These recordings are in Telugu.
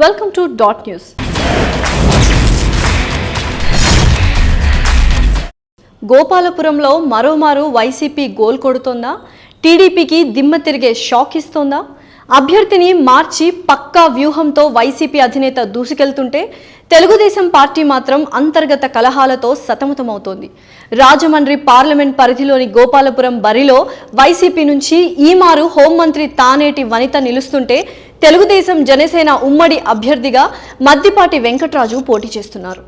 వెల్కమ్ టు డాట్ న్యూస్ గోపాలపురంలో మరోమారు వైసీపీ గోల్ కొడుతోందా? టీడీపీకి దిమ్మ తిరిగే షాక్ ఇస్తోందా? అభ్యర్థిని మార్చి పక్కా వ్యూహంతో వైసీపీ అధినేత దూసుకెళ్తుంటే తెలుగుదేశం పార్టీ మాత్రం అంతర్గత కలహాలతో సతమతమవుతోంది. రాజమండ్రి పార్లమెంట్ పరిధిలోని గోపాలపురం బరిలో వైసీపీ నుంచి ఈమారు హోంమంత్రి తానేటి వనిత నిలుస్తుంటే తెలుగుదేశం జనసేన ఉమ్మడి అభ్యర్థిగా మద్దిపాటి వెంకట్రాజు పోటీ చేస్తున్నారు.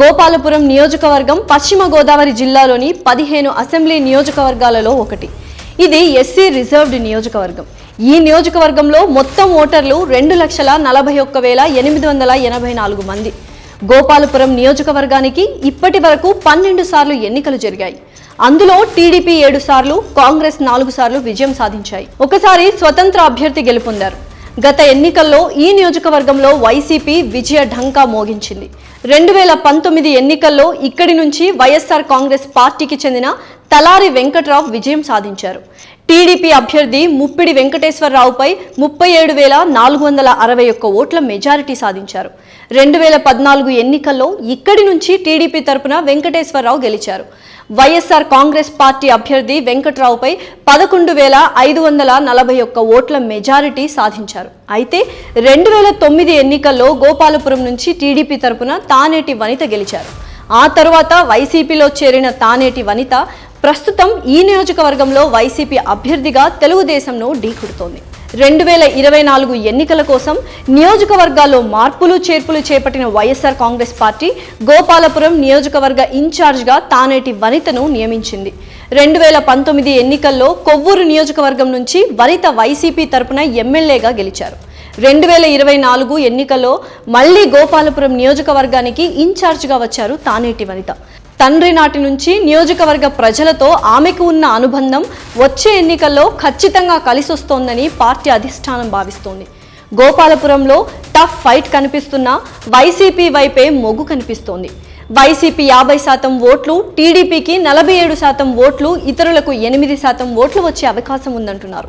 గోపాలపురం నియోజకవర్గం పశ్చిమ గోదావరి జిల్లాలోని పదిహేను అసెంబ్లీ నియోజకవర్గాలలో ఒకటి. ఇది ఎస్సీ రిజర్వ్డ్ నియోజకవర్గం. ఈ నియోజకవర్గంలో మొత్తం ఓటర్లు రెండు లక్షల నలభై ఒక్క వేల ఎనిమిది వందల ఎనభై నాలుగు మంది. గోపాలపురం నియోజకవర్గానికి ఇప్పటి వరకు పన్నెండు సార్లు ఎన్నికలు జరిగాయి. అందులో టీడీపీ ఏడు సార్లు కాంగ్రెస్ నాలుగు సార్లు విజయం సాధించాయి. ఒకసారి స్వతంత్ర అభ్యర్థి గెలుపొందారు. గత ఎన్నికల్లో ఈ నియోజకవర్గంలో వైసీపీ విజయ ఢంకా మోగించింది. రెండు వేల పంతొమ్మిది ఎన్నికల్లో ఇక్కడి నుంచి వైఎస్ఆర్ కాంగ్రెస్ పార్టీకి చెందిన తలారి వెంకట్రావు విజయం సాధించారు. టీడీపీ అభ్యర్థి ముప్పిడి వెంకటేశ్వరరావుపై ముప్పై ఏడు వేల నాలుగు వందల అరవై ఒక్క ఓట్ల మెజారిటీ సాధించారు. రెండు వేల పద్నాలుగు ఎన్నికల్లో ఇక్కడి నుంచి టీడీపీ తరపున వెంకటేశ్వరరావు గెలిచారు. వైఎస్ఆర్ కాంగ్రెస్ పార్టీ అభ్యర్థి వెంకట్రావుపై పదకొండు వేల ఐదు వందల నలభై ఒక్క ఓట్ల మెజారిటీ సాధించారు. అయితే రెండు వేల తొమ్మిది ఎన్నికల్లో గోపాలపురం నుంచి టీడీపీ తరపున తానేటి వనిత గెలిచారు. ఆ తరువాత వైసీపీలో చేరిన తానేటి వనిత ప్రస్తుతం ఈ నియోజకవర్గంలో వైసీపీ అభ్యర్థిగా తెలుగుదేశంను ఢీకుడుతోంది రెండు వేల ఇరవై నాలుగు ఎన్నికల కోసం నియోజకవర్గాల్లో మార్పులు చేర్పులు చేపట్టిన వైఎస్ఆర్ కాంగ్రెస్ పార్టీ గోపాలపురం నియోజకవర్గ ఇన్ఛార్జ్గా తానేటి వనితను నియమించింది. రెండు వేల పంతొమ్మిది ఎన్నికల్లో కొవ్వూరు నియోజకవర్గం నుంచి వనిత వైసీపీ తరపున ఎమ్మెల్యేగా గెలిచారు. రెండు వేల ఇరవై నాలుగు ఎన్నికల్లో మళ్ళీ గోపాలపురం నియోజకవర్గానికి ఇన్ఛార్జ్గా వచ్చారు తానేటి వనిత. తండ్రి నాటి నుంచి నియోజకవర్గ ప్రజలతో ఆమెకు ఉన్న అనుబంధం వచ్చే ఎన్నికల్లో ఖచ్చితంగా కలిసొస్తోందని పార్టీ అధిష్టానం భావిస్తోంది. గోపాలపురంలో టఫ్ ఫైట్ కనిపిస్తున్న వైసీపీ వైపే మొగ్గు కనిపిస్తోంది. వైసీపీ యాభై శాతం ఓట్లు టీడీపీకి నలభై ఏడు శాతం ఓట్లు ఇతరులకు ఎనిమిది శాతం ఓట్లు వచ్చే అవకాశం ఉందంటున్నారు.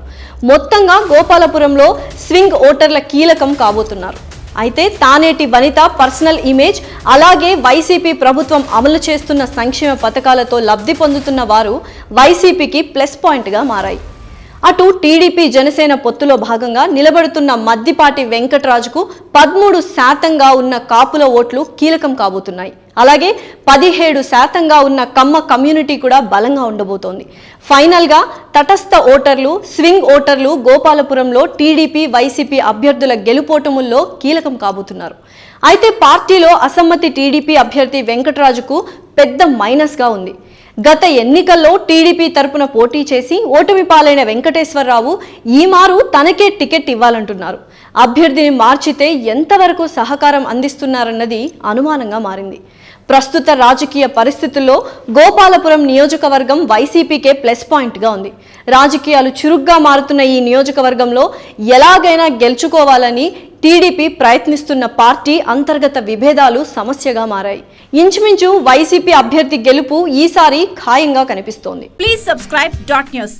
మొత్తంగా గోపాలపురంలో స్వింగ్ ఓటర్ల కీలకం కాబోతున్నారు. అయితే తానేటి వనిత పర్సనల్ ఇమేజ్ అలాగే వైసీపీ ప్రభుత్వం అమలు చేస్తున్న సంక్షేమ పథకాలతో లబ్ధి పొందుతున్న వారు వైసీపీకి ప్లస్ పాయింట్గా మారాయి. అటు టీడీపీ జనసేన పొత్తులో భాగంగా నిలబడుతున్న మద్దిపాటి వెంకటరాజుకు పదమూడు శాతంగా ఉన్న కాపుల ఓట్లు కీలకం కాబోతున్నాయి. అలాగే పదిహేడు శాతంగా ఉన్న కమ్మ కమ్యూనిటీ కూడా బలంగా ఉండబోతోంది. ఫైనల్గా తటస్థ ఓటర్లు స్వింగ్ ఓటర్లు గోపాలపురంలో టీడీపీ వైసీపీ అభ్యర్థుల గెలుపోటముల్లో కీలకం కాబోతున్నారు. అయితే పార్టీలో అసమ్మతి టీడీపీ అభ్యర్థి వెంకటరాజుకు పెద్ద మైనస్గా ఉంది. గత ఎన్నికల్లో టీడీపీ తరపున పోటీ చేసి ఓటమి పాలైన వెంకటేశ్వరరావు ఈ మారు తనకే టికెట్ ఇవ్వాలంటున్నారు. అభ్యర్థిని మార్చితే ఎంతవరకు సహకారం అందిస్తున్నారన్నది అనుమానంగా మారింది. ప్రస్తుత రాజకీయ పరిస్థితుల్లో గోపాలపురం నియోజకవర్గం వైసీపీకే ప్లస్ పాయింట్గా ఉంది. రాజకీయాలు చురుగ్గా మారుతున్న ఈ నియోజకవర్గంలో ఎలాగైనా గెలుచుకోవాలని టీడీపీ ప్రయత్నిస్తున్న పార్టీ అంతర్గత విభేదాలు సమస్యగా మారాయి. ఇంచుమించు వైసీపీ అభ్యర్థి గెలుపు ఈసారి ఖాయంగా కనిపిస్తోంది. Please subscribe dot news